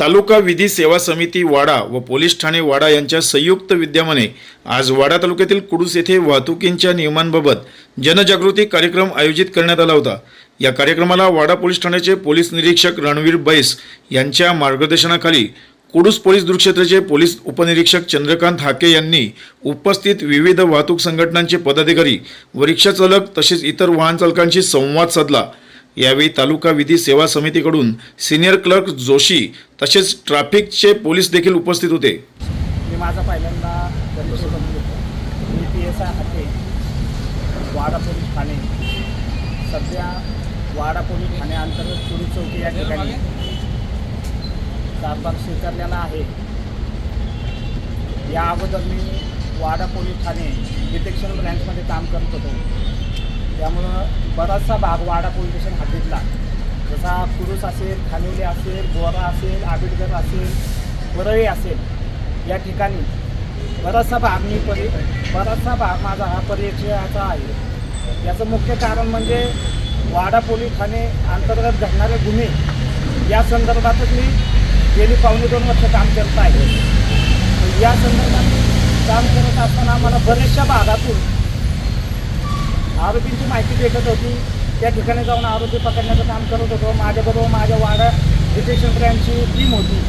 तालुका विधी सेवा समिती वाडा व पोलीस ठाणे वाडा यांच्या संयुक्त विद्यमाने आज वाडा तालुक्यातील कुडूस येथे वाहतुकींच्या नियमांबाबत जनजागृती कार्यक्रम आयोजित करण्यात आला होता. या कार्यक्रमाला वाडा पोलीस ठाण्याचे पोलीस निरीक्षक रणवीर बैस यांच्या मार्गदर्शनाखाली कुडूस पोलीस दुक्षेत्राचे पोलीस उपनिरीक्षक चंद्रकांत हाके यांनी उपस्थित विविध वाहतूक संघटनांचे पदाधिकारी व रिक्षाचालक तसेच इतर वाहन चालकांशी संवाद साधला. यावेळी तालुका विधी सेवा समितीकडून सिनियर क्लर्क जोशी तसेच ट्रॅफिकचे पोलीस देखील उपस्थित होते. मी माझा पहिल्यांदा मी P S I Hake Wada police Thane. सध्या वाडा पोलीस ठाणे अंतर्गत चोरी चौकी या ठिकाणी कारभार स्वीकारलेला आहे. या अगोदर मी वाडा पोलीस ठाणे डिटेक्शन ब्रँचमध्ये काम करत होतो. त्यामुळं बराचसा भाग वाडा पोलीस स्टेशन हद्दीतला जसा कुरुस असेल खानिवली असेल बोरा असेल आबिडगर असेल वरळी असेल या ठिकाणी बराचसा भाग मी परि बराचसा भाग माझा हा परिचयाचा आहे. याचं मुख्य कारण म्हणजे वाडा पोलीस ठाणे अंतर्गत घडणारे गुन्हे. या संदर्भातच मी गेली पावणे दोन वर्ष काम करत आहे. या संदर्भात काम करत असताना मला बऱ्याचशा भागातून आरोपींची माहिती भेटत होती. त्या ठिकाणी जाऊन आरोपी पकडण्याचं काम करत होतो. माझ्याबरोबर माझ्या वाडा डिटेक्शन ब्रँचची टीम होती.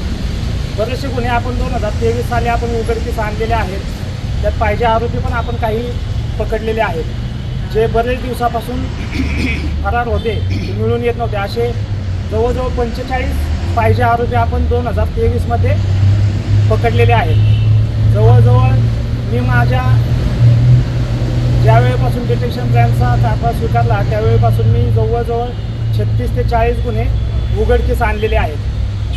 बरेचसे गुन्हे आपण दोन हजार तेवीस साली आपण उघडकीस आणलेले आहेत. त्यात पाहिजे आरोपी पण आपण काही पकडलेले आहेत. जे बरेच दिवसापासून फरार होते मिळून येत नव्हते. असे जवळजवळ पंचेचाळीस पाहिजे आरोपी आपण दोन हजार तेवीसमध्ये पकडलेले आहेत. जवळजवळ मी माझ्या ज्यावेळेपासून डिटेक्शन ब्रँडचा कारभार स्वीकारला त्यावेळेपासून मी जवळजवळ छत्तीस ते चाळीस गुन्हे उघडकीस आणलेले आहेत.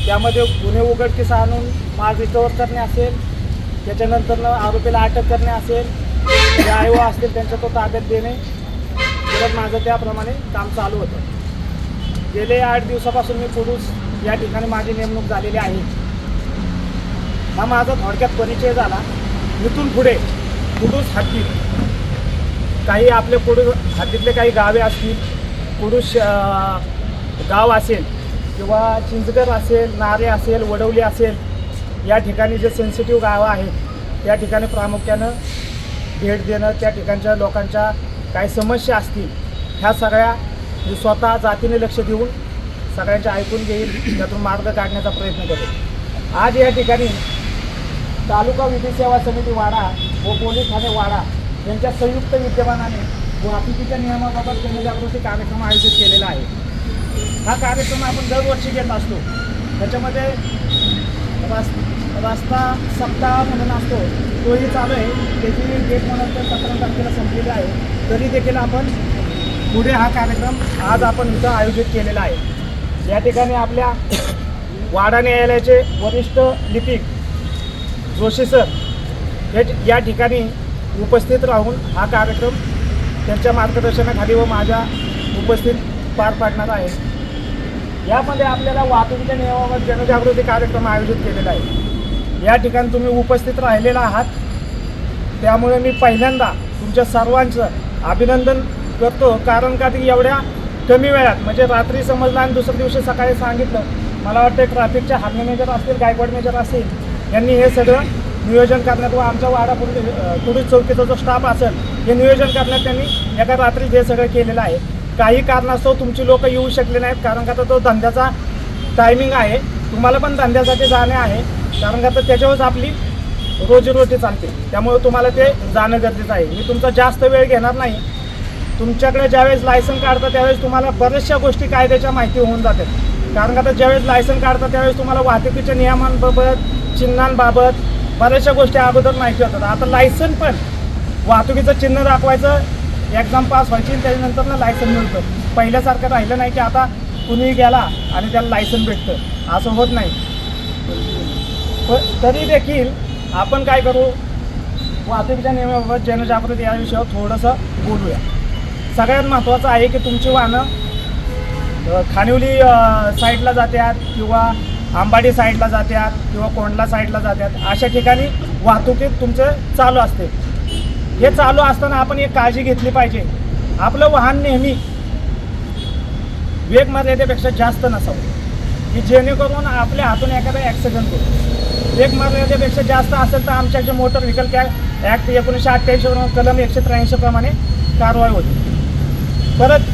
त्यामध्ये गुन्हे उघडकीस आणून माल रिकवर करणे असेल त्याच्यानंतर आरोपीला अटक करणे असेल जे आयो असतील त्यांच्या तो ताब्यात देणे परत माझं त्याप्रमाणे काम चालू होतं. गेले आठ दिवसापासून मी पुरुष या ठिकाणी माझी नेमणूक झालेली आहे. हा माझा थोडक्यात परिचय झाला. इथून पुढे पुरुष हद्दीत काही आपले कुडू हद्दीतले काही गावे असतील कुडूस गाव असेल किंवा चिंचगर असेल नारे असेल वडवली असेल या ठिकाणी जे सेन्सिटिव्ह गावं आहेत त्या ठिकाणी प्रामुख्यानं भेट देणं त्या ठिकाणच्या लोकांच्या काही समस्या असतील ह्या सगळ्या मी स्वतः जातीने लक्ष देऊन सगळ्यांच्या ऐकून घेईल त्यातून मार्ग काढण्याचा प्रयत्न करेल आज या ठिकाणी तालुका विधी सेवा समिती वाडा व पोलीस ठाणे वाडा यांच्या संयुक्त विद्यमानाने वाहतुकीच्या नियमाबाबत जनजागृती कार्यक्रम आयोजित केलेला आहे. हा कार्यक्रम आपण दरवर्षी घेत असतो. त्याच्यामध्ये रस रस्ता सप्ताह म्हणून असतो. तोही चालू आहे. त्याची डेट म्हणून तर सतरा तारखेला संपलेली आहे. तरी देखील आपण पुढे हा कार्यक्रम आज आपण इथं आयोजित केलेला आहे. या ठिकाणी आपल्या वाडा न्यायालयाचे वरिष्ठ लिपिक जोशी सर या ठिकाणी उपस्थित राहून हा कार्यक्रम त्यांच्या मार्गदर्शनाखाली व माझ्या उपस्थित पार पाडणार आहे. यामध्ये आपल्याला वाहतुकीच्या नियमावर जनजागृती कार्यक्रम आयोजित केलेला आहे. या ठिकाणी तुम्ही उपस्थित राहिलेला आहात. त्यामुळे मी पहिल्यांदा तुमच्या सर्वांचं अभिनंदन करतो. कारण का ती एवढ्या कमी वेळात म्हणजे रात्री समजलं आणि दुसऱ्या दिवशी सकाळी सांगितलं. मला वाटतं ट्रॅफिकच्या हार्ने मेजर असतील गायकवाड मेजर असतील यांनी हे सगळं नियोजन करण्यात व आमच्या वाडा पुढील चौकीचा जो स्टाफ असेल हे नियोजन करण्यात त्यांनी एका रात्री हे सगळं केलेलं आहे. काही कारणास्तव तुमची लोक येऊ शकले नाहीत कारण का तर तो धंद्याचा टायमिंग आहे. तुम्हाला पण धंद्यासाठी जाणे आहे कारण का तर त्याच्यावरच आपली रोजीरोटी चालते. त्यामुळे तुम्हाला ते जाणं गरजेचं आहे. मी तुमचा जास्त वेळ घेणार नाही. तुमच्याकडे ज्यावेळेस लायसन काढता त्यावेळेस तुम्हाला बऱ्याचशा गोष्टी कायद्याच्या माहिती होऊन जातात. कारण का तर ज्यावेळेस लायसन काढता त्यावेळेस तुम्हाला वाहतुकीच्या नियमांबाबत चिन्हांबाबत बऱ्याचशा गोष्टी अगोदर माहिती होतात. आता लायसन पण वाहतुकीचं चिन्ह दाखवायचं एक्झाम पास व्हायची त्याच्यानंतर ना लायसन मिळतं. पहिल्यासारखं राहिलं नाही की आता कुणी गेला आणि त्याला लायसन भेटतं. असं होत नाही. प- तरी देखील आपण काय करू? वाहतुकीच्या नियमाबाबत जनजागृती या विषयावर थोडंसं बोलूया. सगळ्यात महत्त्वाचं आहे की तुमची वाहनं खानिवली साईडला जातात किंवा आंबाडी साईडला जातात किंवा कोंडला साईडला जातात अशा ठिकाणी वाहतुकीत तुमचं चालू असते. हे चालू असताना आपण एक काळजी घेतली पाहिजे. आपलं वाहन नेहमी वेग मर्यादेपेक्षा जास्त नसावं. की जेणेकरून आपल्या हातून एखादा ॲक्सिडेंट होतो वेग मर्यादेपेक्षा जास्त असेल तर आमच्या जे मोटर व्हेकल कॅ ॲक्ट एकोणीसशे अठ्ठ्याऐंशी कलम एकशे त्र्याऐंशी प्रमाणे कारवाई होती. परत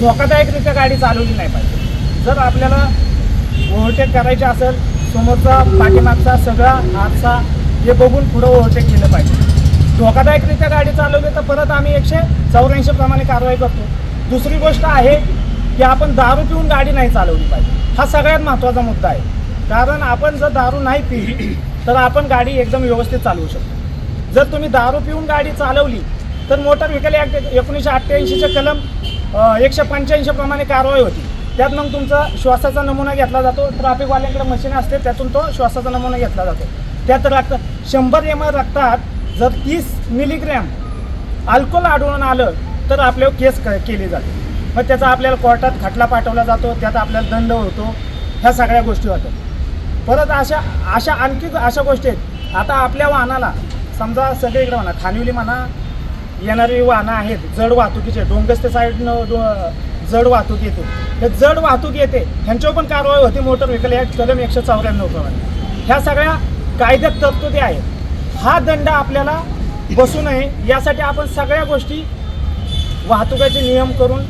धोकादायकरित्या गाडी चालवली नाही पाहिजे. जर आपल्याला ओव्हरटेक करायचे असेल समोरचा पाठीमागचा सगळा आरसा हे बघून पुढं ओव्हरटेक केलं पाहिजे. धोकादायकरित्या गाडी चालवली तर परत आम्ही एकशे चौऱ्याऐंशी प्रमाणे कारवाई करतो. दुसरी गोष्ट आहे की आपण दारू पिऊन गाडी नाही चालवली पाहिजे. हा सगळ्यात महत्त्वाचा मुद्दा आहे. कारण आपण जर दारू नाही पिली तर आपण गाडी एकदम व्यवस्थित चालवू शकतो. जर तुम्ही दारू पिऊन गाडी चालवली तर मोटर व्हेकल ॲक्ट एकोणीसशे अठ्ठ्याऐंशीचे कलम एकशे पंच्याऐंशी प्रमाणे कारवाई होती. त्यात मग तुमचा श्वासाचा नमुना घेतला जातो. ट्रॅफिकवाल्यांकडे मशीन असते त्यातून तो श्वासाचा नमुना घेतला जातो. त्यात रक्त शंभर एम एल रक्तात जर तीस मिलीग्रॅम अल्कोहोल आढळून आलं तर आपल्यावर केस क केली जाते. मग त्याचा आपल्याला कोर्टात खटला पाठवला जातो त्यात आपल्याला दंड होतो ह्या सगळ्या गोष्टी होतात. परत अशा अशा आणखी अशा गोष्टी आहेत. आता आपल्या वाहनाला समजा सगळीकडे म्हणा खानिवली म्हणा येणारी वाहनं आहेत जड वाहतुकीचे डोंगस्ते साईडनं जड वाहतूक येते. हे जड वाहतूक येते ह्यांच्यावर पण कारवाई होती मोटर व्हेकल ॲक्ट कलम एकशे चौऱ्याण्णव प्रमाणे. ह्या सगळ्या कायद्यात तरतुदी आहेत. हा दंड आपल्याला बसू नये यासाठी आपण सगळ्या गोष्टी वाहतुकीचे नियम करून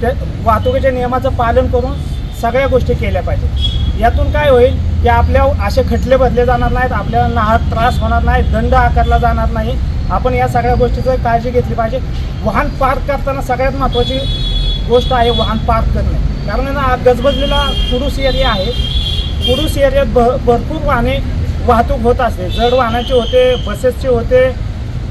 त्या वाहतुकीच्या नियमाचं पालन करून सगळ्या गोष्टी केल्या पाहिजेत. यातून काय होईल की आपल्या असे खटले बदले जाणार नाहीत आपल्याला नाहक त्रास होणार नाही दंड आकारला जाणार नाही. आपण या सगळ्या गोष्टीचं काळजी घेतली पाहिजे. वाहन पार्क करताना सगळ्यात महत्त्वाची गोष्ट आहे वाहन पार्क करणे. कारण ना गजबजलेला पुरुष एरिया आहे. पुरुष एरियात भ भरपूर वाहने वाहतूक होत असते. जड वाहनाची होते बसेसची होते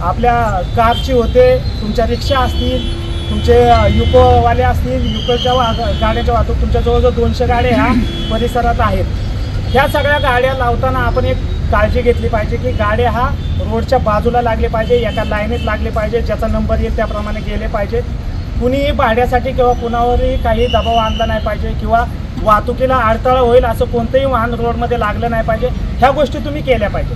आपल्या कारची होते तुमच्या रिक्षा असतील तुमचे युकोवाले असतील युकोच्या वा गाड्याच्या वाहतूक तुमच्या जवळजवळ दोनशे गाड्या ह्या परिसरात आहेत. ह्या सगळ्या गाड्या लावताना आपण एक काळजी घेतली पाहिजे की गाड्या हा रोडच्या बाजूला लागले पाहिजे एका लाईनीत लागले पाहिजे ज्याचा नंबर येईल त्याप्रमाणे गेले पाहिजे. कुणीही भाड्यासाठी किंवा कुणावरही काही दबाव आणला नाही पाहिजे किंवा वाहतुकीला अडथळा होईल असं कोणतंही वाहन रोडमध्ये लागलं नाही पाहिजे ह्या गोष्टी तुम्ही केल्या पाहिजे.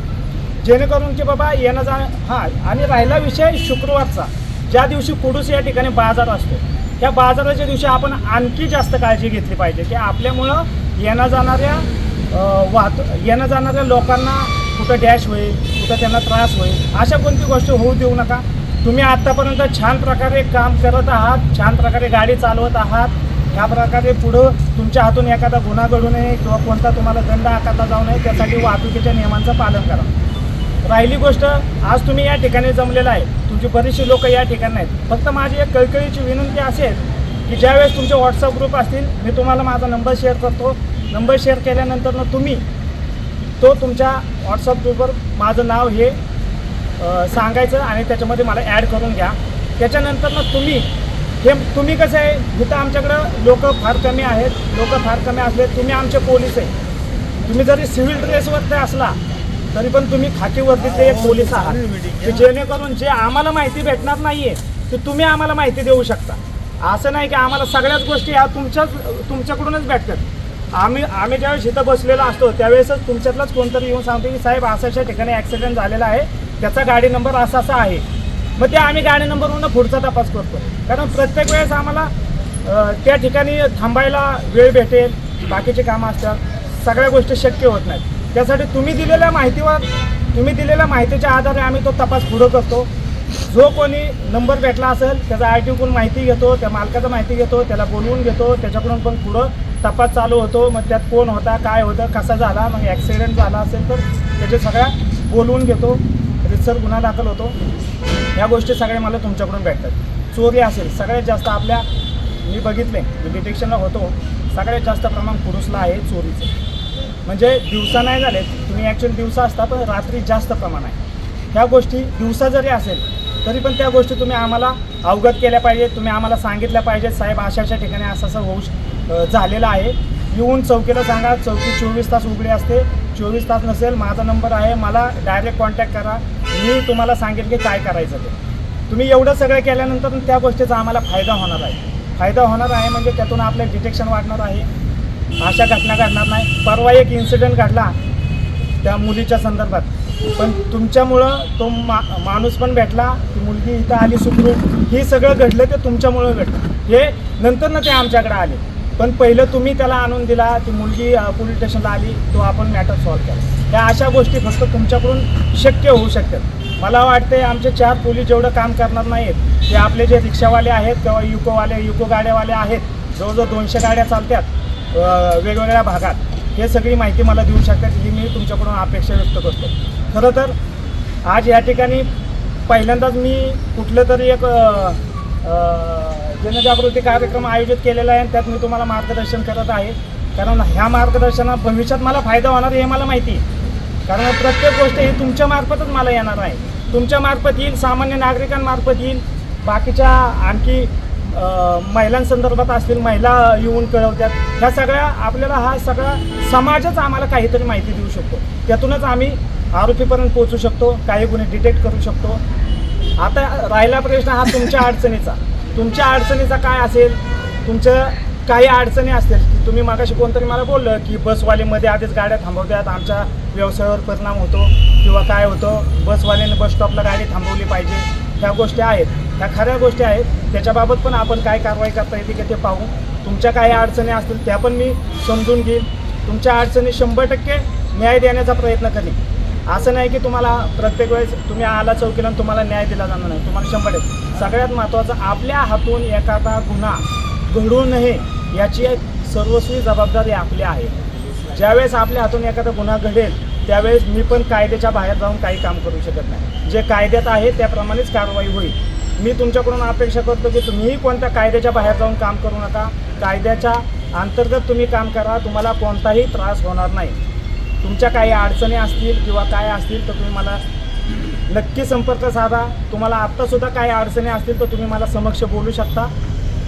जेणेकरून की बाबा येणं जा हां आणि राहिला विषय शुक्रवारचा ज्या दिवशी कुडूस या ठिकाणी बाजार असतो त्या बाजाराच्या दिवशी आपण आणखी जास्त काळजी घेतली पाहिजे की आपल्यामुळं येणं जाणाऱ्या वाहतू येणं जाणाऱ्या लोकांना कुठं डॅश होईल कुठं त्यांना त्रास होईल अशा कोणती गोष्ट होऊ देऊ नका. तुम्ही आत्तापर्यंत छान प्रकारे काम करत आहात छान प्रकारे गाडी चालवत आहात या प्रकारे पुढं तुमच्या हातून एखादा गुन्हा घडू नये किंवा कोणता तुम्हाला दंड आकारला जाऊ नये त्यासाठी वाहतुकीच्या नियमांचं पालन करा. राहिली गोष्ट आज तुम्ही या ठिकाणी जमलेला आहे. तुमची बरीचशी लोक या ठिकाणी आहेत. फक्त माझी एक कळकळीची विनंती असेल की ज्यावेळेस तुमचे व्हॉट्सअप ग्रुप असतील मी तुम्हाला माझा नंबर शेअर करतो. नंबर शेअर केल्यानंतर ना तुम्ही तो तुमच्या व्हॉट्सअप ग्रुपवर माझं नाव हे सांगायचं आणि त्याच्यामध्ये मला ॲड करून घ्या. त्याच्यानंतर ना तुम्ही हे तुम्ही कसं आहे जिथं आमच्याकडं लोक फार कमी आहेत. लोक फार कमी असले तुम्ही आमचे पोलीस आहे. तुम्ही जरी सिव्हिल ड्रेसवरती असला तरी पण तुम्ही खाकीवरतीचे एक पोलीस आहात. की जेणेकरून जे आम्हाला माहिती भेटणार नाहीये ते तुम्ही आम्हाला माहिती देऊ शकता. असं नाही की आम्हाला सगळ्याच गोष्टी ह्या तुमच्याच तुमच्याकडूनच भेटतात. आम्ही आम्ही ज्यावेळेस इथं बसलेलो असतो त्यावेळेसच तुमच्यातलाच कोणतरी येऊन सांगतो की साहेब अशा अशा ठिकाणी ॲक्सिडेंट झालेला आहे. त्याचा गाडी नंबर असा असा आहे. मग ते आम्ही गाडी नंबरवरून पुढचा तपास करतो. कारण प्रत्येक वेळेस आम्हाला त्या ठिकाणी थांबायला वेळ भेटेल बाकीचे कामं असतात सगळ्या गोष्टी शक्य होत नाहीत. त्यासाठी तुम्ही दिलेल्या माहितीवर तुम्ही दिलेल्या माहितीच्या आधारे आम्ही तो तपास पुढं करतो. जो कोणी नंबर भेटला असेल त्याचा आय टी माहिती घेतो त्या मालकाचा माहिती घेतो त्याला बोलवून घेतो त्याच्याकडून पण पुढं तपास चालू होतो. मग त्यात कोण होता काय होतं कसा झाला मग ॲक्सिडेंट झाला असेल तर त्याच्या सगळ्या बोलवून घेतो. रितसर गुन्हा दाखल होतो. ह्या गोष्टी सगळ्या मला तुमच्याकडून भेटतात. चोरी असेल सगळ्यात जास्त आपल्या मी बघितले मी डिटेक्शनला होतो सगळ्यात जास्त प्रमाण पुरुषला आहे चोरीचं. म्हणजे दिवसा नाही झाले तुम्ही ॲक्च्युअली दिवसा असता पण रात्री जास्त प्रमाण आहे. ह्या गोष्टी दिवसा जरी असेल तरी पण त्या गोष्टी तुम्ही आम्हाला अवगत केल्या पाहिजेत तुम्ही आम्हाला सांगितल्या पाहिजेत साहेब अशा अशा ठिकाणी असं असं होऊ झालेलं आहे. येऊन चौकीला सांगा चौकी चोवीस तास उघडी असते चोवीस तास नसेल माझा नंबर आहे मला डायरेक्ट कॉन्टॅक्ट करा. मी तुम्हाला सांगेल की काय करायचं ते. तुम्ही एवढं सगळं केल्यानंतर त्या गोष्टीचा आम्हाला फायदा होणार आहे. फायदा होणार आहे म्हणजे त्यातून आपलं डिटेक्शन वाढणार आहे. अशा घटना घडणार नाही. परवा एक इन्सिडेंट घडला त्या मुलीच्या संदर्भात. पण तुमच्यामुळं तो मा माणूस पण भेटला. ती मुलगी इथं आली सुखरूप. हे सगळं घडलं ते तुमच्यामुळं घडलं. हे नंतर ना ते आमच्याकडे आले. पण पहिलं तुम्ही त्याला आणून दिला ती मुलगी पोलीस स्टेशनला आली तो आपण मॅटर सॉल्व्ह केला. या अशा गोष्टी फक्त तुमच्याकडून शक्य होऊ शकतात. मला वाटते आमचे चार पोलीस जेवढं काम करणार नाहीत ते आपले जे रिक्षावाले आहेत किंवा युकोवाले युको गाड्यावाले आहेत जवळजवळ दोनशे गाड्या चालतात वेगवेगळ्या भागात हे सगळी माहिती मला देऊ शकतात ही मी तुमच्याकडून अपेक्षा व्यक्त करतो. खरं तर आज या ठिकाणी पहिल्यांदाच मी कुठलं तरी एक आ, आ, जनजागृती कार्यक्रम आयोजित केलेला आहे आणि त्यात मी तुम्हाला मार्गदर्शन करत आहे. कारण ह्या मार्गदर्शनात भविष्यात मला फायदा होणार हे मला माहिती आहे. कारण प्रत्येक गोष्ट ही तुमच्या मार्फतच मला येणार आहे. तुमच्या मार्फत येईल सामान्य नागरिकांमार्फत येईल. बाकीच्या आणखी महिलांसंदर्भात असतील महिला येऊन कळवतात. ह्या सगळ्या आपल्याला हा सगळा समाजच आम्हाला काहीतरी माहिती देऊ शकतो. त्यातूनच आम्ही आरोपीपर्यंत पोहोचू शकतो काही गुन्हे डिटेक्ट करू शकतो. आता राहिला प्रश्न हा तुमच्या अडचणीचा. तुमच्या अडचणीचा काय असेल तुमच्या काही अडचणी असतील की तुम्ही मागाशी कोणतरी मला बोललं की बसवालेमध्ये आधीच गाड्या थांबवतात आमच्या व्यवसायावर परिणाम होतो किंवा काय होतं बसवाल्याने बस स्टॉपला गाडी थांबवली पाहिजे ह्या गोष्टी आहेत. ह्या खऱ्या गोष्टी आहेत. त्याच्याबाबत पण आपण काय कारवाई करता येते की ते पाहू. तुमच्या काही अडचणी असतील त्या पण मी समजून घेईन. तुमच्या अडचणी शंभर टक्के न्याय देण्याचा प्रयत्न करीन. असं नाही की तुम्हाला प्रत्येक वेळेस तुम्ही आला चौकीला तुम्हाला न्याय दिला जाणार नाही. तुम्हाला शंभर सगळ्यात महत्त्वाचं आपल्या हातून एखादा गुन्हा घडू नये याची एक सर्वस्वी जबाबदारी आपली आहे. ज्यावेळेस आपल्या हातून एखादा गुन्हा घडेल त्यावेळेस मी पण कायद्याच्या बाहेर जाऊन काही काम करू शकत नाही. जे कायद्यात आहे त्याप्रमाणेच कारवाई होईल. मी तुमच्याकडून अपेक्षा करतो की तुम्हीही कोणत्या कायद्याच्या बाहेर जाऊन काम करू नका. कायद्याच्या अंतर्गत तुम्ही काम करा तुम्हाला कोणताही त्रास होणार नाही. तुमच्या काही अडचणी असतील किंवा काय असतील तर तुम्ही मला नक्की संपर्क साधा. तुम्हाला आत्तासुद्धा काही अडचणी असतील तर तुम्ही मला समक्ष बोलू शकता.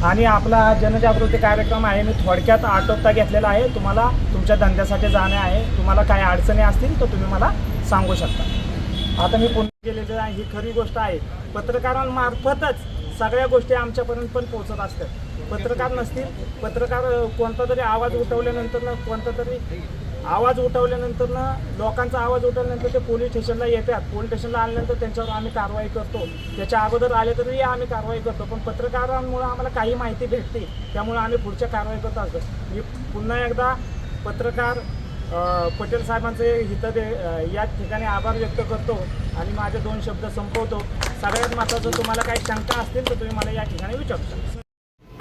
आणि आपला हा जनजागृती कार्यक्रम आहे मी थोडक्यात आटोपता घेतलेला आहे. तुम्हाला तुमच्या धंद्यासाठी जाणे आहे. तुम्हाला काही अडचणी असतील तर तुम्ही मला सांगू शकता. आता मी पुन्हा गेलेलं आहे. ही खरी गोष्ट आहे. पत्रकारांमार्फतच सगळ्या गोष्टी आमच्यापर्यंत पण पोहोचत असतात. पत्रकार नसतील. पत्रकार कोणता तरी आवाज उठवल्यानंतर कोणता तरी आवाज उठवल्यानंतर ना लोकांचा आवाज उठवल्यानंतर ते पोलीस स्टेशनला येतात. पोलीस स्टेशनला आल्यानंतर त्यांच्यावर आम्ही कारवाई करतो. त्याच्या अगोदर आले तरी आम्ही कारवाई करतो. पण पत्रकारांमुळे आम्हाला काही माहिती भेटते. त्यामुळे आम्ही पुढच्या कारवाई करत असतो. मी पुन्हा एकदा पत्रकार पटेल साहेबांचे हित दे या ठिकाणी आभार व्यक्त करतो आणि माझे दोन शब्द संपवतो. सगळ्यात महत्त्वाचं तुम्हाला काही शंका असतील तर तुम्ही मला या ठिकाणी विचारू शकता.